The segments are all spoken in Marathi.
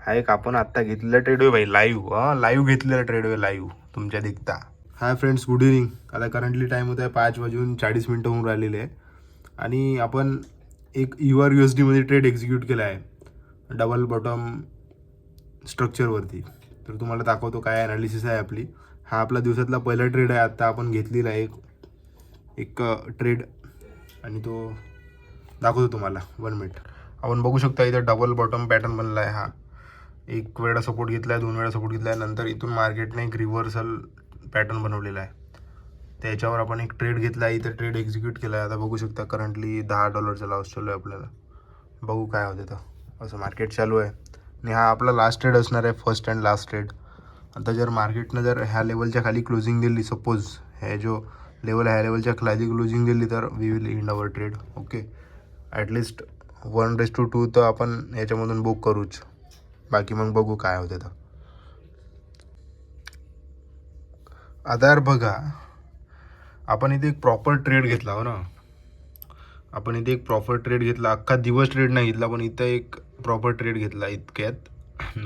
हा एक आपण आत्ता घेतलेला ट्रेड आहे भाई लाईव्ह हां लाईव्ह घेतलेला ट्रेड आहे लाईव्ह तुमच्या दिखता. हाय फ्रेंड्स गुड इव्हनिंग आता करंटली टाईम होत आहे पाच वाजून चाळीस मिनटं होऊन राहिलेले आहे. आणि आपण एक यू आर यू एस डीमध्ये ट्रेड एक्झिक्यूट केला आहे. डबल बॉटम स्ट्रक्चरवरती तर तुम्हाला दाखवतो काय ॲनालिसिस आहे आपली. हा आपला दिवसातला पहिला ट्रेड आहे. आत्ता आपण घेतलेला आहे एक एक ट्रेड आणि तो दाखवतो तुम्हाला. वन मिनिट आपण बघू शकता इथं डबल बॉटम पॅटर्न बनला आहे हा. एक वेळा सपोर्ट घेतला आहे दोन वेळा सपोर्ट घेतला आहे नंतर इथून मार्केटने एक रिव्हर्सल पॅटर्न बनवलेला आहे. त्याच्यावर आपण एक ट्रेड घेतला आहे इथं ट्रेड एक्झिक्यूट केला आहे आता बघू शकता करंटली दहा डॉलरचा लॉस चालू आहे आपल्याला. बघू काय होते तर असं मार्केट चालू आहे. आणि हा आपला लास्ट ट्रेड असणार आहे फर्स्ट अँड लास्ट ट्रेड आता जर मार्केटनं जर ह्या लेवलच्या खाली क्लोजिंग दिली सपोज हे जो लेवल ह्या लेवलच्या खाली क्लोजिंग दिली तर we will end our trade okay at least one race to two तर आपण याच्यामधून बुक करूच. बाकी मग बघू काय होते तर. आधार बघा आपण इथे एक प्रॉपर ट्रेड घेतला हो ना. आपण इथे एक प्रॉपर ट्रेड घेतला अख्खा दिवस ट्रेड नाही घेतला पण इथं एक प्रॉपर ट्रेड घेतला इतक्यात.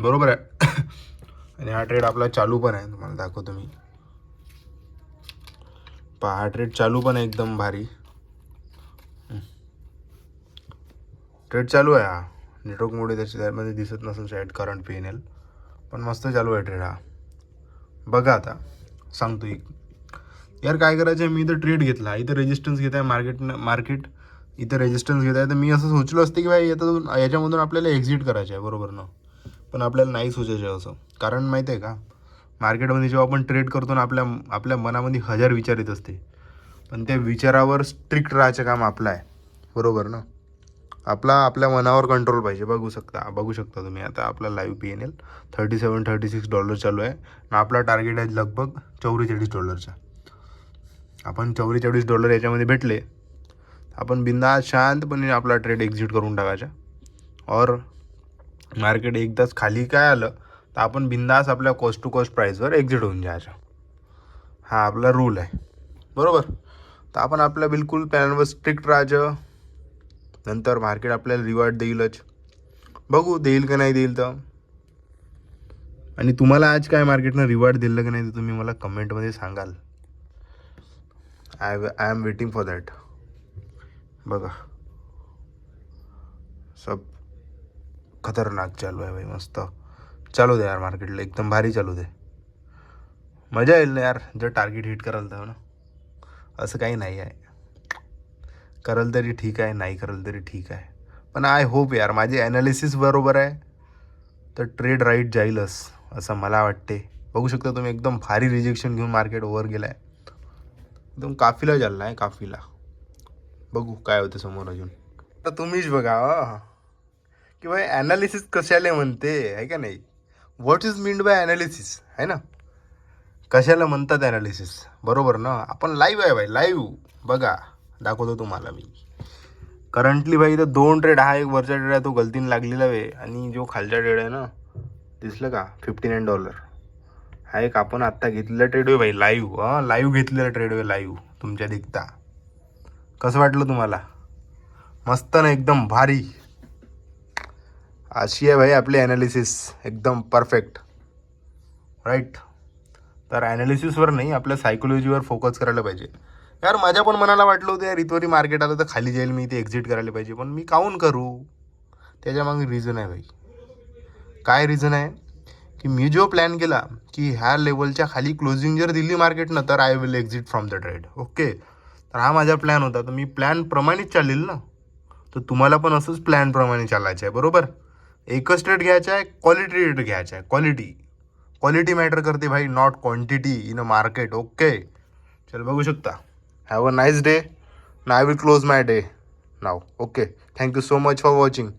बरोबर आहे. आणि हा ट्रेड आपला चालू पण आहे तुम्हाला दाखवतो मी. पहा हा ट्रेड चालू पण आहे एकदम भारी. ट्रेड चालू आहे हा. नेटवर्कमुळे त्याच्या त्यामध्ये दिसत नसेल side current P N L पण मस्त चालू आहे ट्रेड हा. बघा आता सांगतो एक. यार काय करायचं आहे मी इथं ट्रेड घेतला इथं रेजिस्टन्स घेत आहे मार्केट मार्केट इथं रेजिस्टन्स घेत आहे तर मी असं सोचलो असते की भाई याच्यातून याच्यामधून आपल्याला एक्झिट करायचं आहे बरोबर ना? पण आपल्याला नाही सोचायचं आहे असं. कारण माहिती आहे का मार्केटमध्ये जेव्हा आपण ट्रेड करतो ना आपल्या आपल्या मनामध्ये हजार विचार येत असते. पण त्या विचारावर स्ट्रिक्ट राहायचं काम आपलं आहे. बरोबर ना? आपला आपल्या मनावर कंट्रोल पाहिजे. बघू शकता बघू शकता तुम्ही. आता आपला live P N L thirty seven thirty six dollar चालू आहे. आणि आपला टार्गेट आहे लगभग चौवेचाळीस डॉलरचा आपण चौवेचाळीस डॉलर याच्यामध्ये भेटले आपण बिंदास शांतपणे आपला ट्रेड एक्झिट करून टाकायचा. और मार्केट एकदाच खाली काय आलं तर आपण बिंदास आपल्या कॉस्ट टू कॉस्ट प्राईसवर एक्झिट होऊन जायचा. हा आपला रूल आहे. बरोबर? तर आपण आपल्या बिलकुल प्लॅनवर स्ट्रिक्ट राहायचं. नंतर मार्केट आपल्याला रिवॉर्ड देईलच. बघू देईल का नाही देईल तर. आणि तुम्हाला आज काय मार्केटनं रिवॉर्ड दिलं का नाही ते तुम्ही मला कमेंटमध्ये सांगाल. I I'm waiting for that बघा. सब खतरनाक चालू आहे भाई मस्त. चालू दे यार मार्केटला एकदम भारी चालू दे. मजा येईल ना यार जर टार्गेट हिट कराल तर ना? असं काही नाही आहे. करल तरी ठीक आहे नाही करल तरी ठीक आहे. पण आय होप यार माझी ॲनालिसिस बरोबर आहे. तर ट्रेड राईट जाईलच असं मला वाटते. बघू शकता तुम्ही एकदम भारी रिजेक्शन घेऊन मार्केट ओव्हर गेला आहे एकदम काफीला चालला आहे काफीला. बघू काय होतं समोर अजून. तर तुम्हीच बघा की बाय ॲनालिसिस कशाला म्हणते आहे का नाही? What is meant by analysis आहे ना? कशाला म्हणतात ॲनालिसिस बरोबर ना? आपण लाईव्ह आहे भाई लाईव्ह बघा. दाखवतो तुम्हाला मी. करंटली भाई इथं दोन ट्रेड हा एक वरचा ट्रेड आहे तो गलतीने लागलेला वे आणि जो खालचा ट्रेड आहे ना दिसलं का? फिफ्टी नाईन डॉलर हा एक आपण आत्ता घेतलेला ट्रेड आहे भाई लाईव्ह हां लाईव्ह घेतलेला ट्रेड आहे लाईव्ह तुमच्या दिखता. कसं वाटलं तुम्हाला? मस्त ना एकदम भारी. अशी आहे भाई आपली ॲनालिसिस एकदम परफेक्ट राईट तर ॲनालिसिसवर नाही आपल्या सायकोलॉजीवर फोकस करायला पाहिजे. यार माझ्या पण मनाला वाटलं होतं यार इथवरी मार्केट आलं तर खाली जाईल मी इथे एक्झिट करायला पाहिजे. पण मी काऊन करू? त्याच्यामागे रिझन आहे भाई. काय रिझन आहे? की मी जो प्लॅन केला की ह्या लेवलच्या खाली क्लोजिंग जर दिली मार्केटनं तर I will exit from the trade okay तर हा माझा प्लॅन होता. तर मी प्लॅन प्रमाणेच चालेल ना? तर तुम्हाला पण असंच प्लॅनप्रमाणे चालायचं आहे बरोबर? एकच ट्रेड घ्यायचा आहे क्वालिटी ट्रेड घ्यायचा आहे. क्वालिटी क्वालिटी मॅटर करते भाई not quantity in a market okay चल बघू शकता. Have a nice day. Now I will close my day now. Okay. Thank you so much for watching.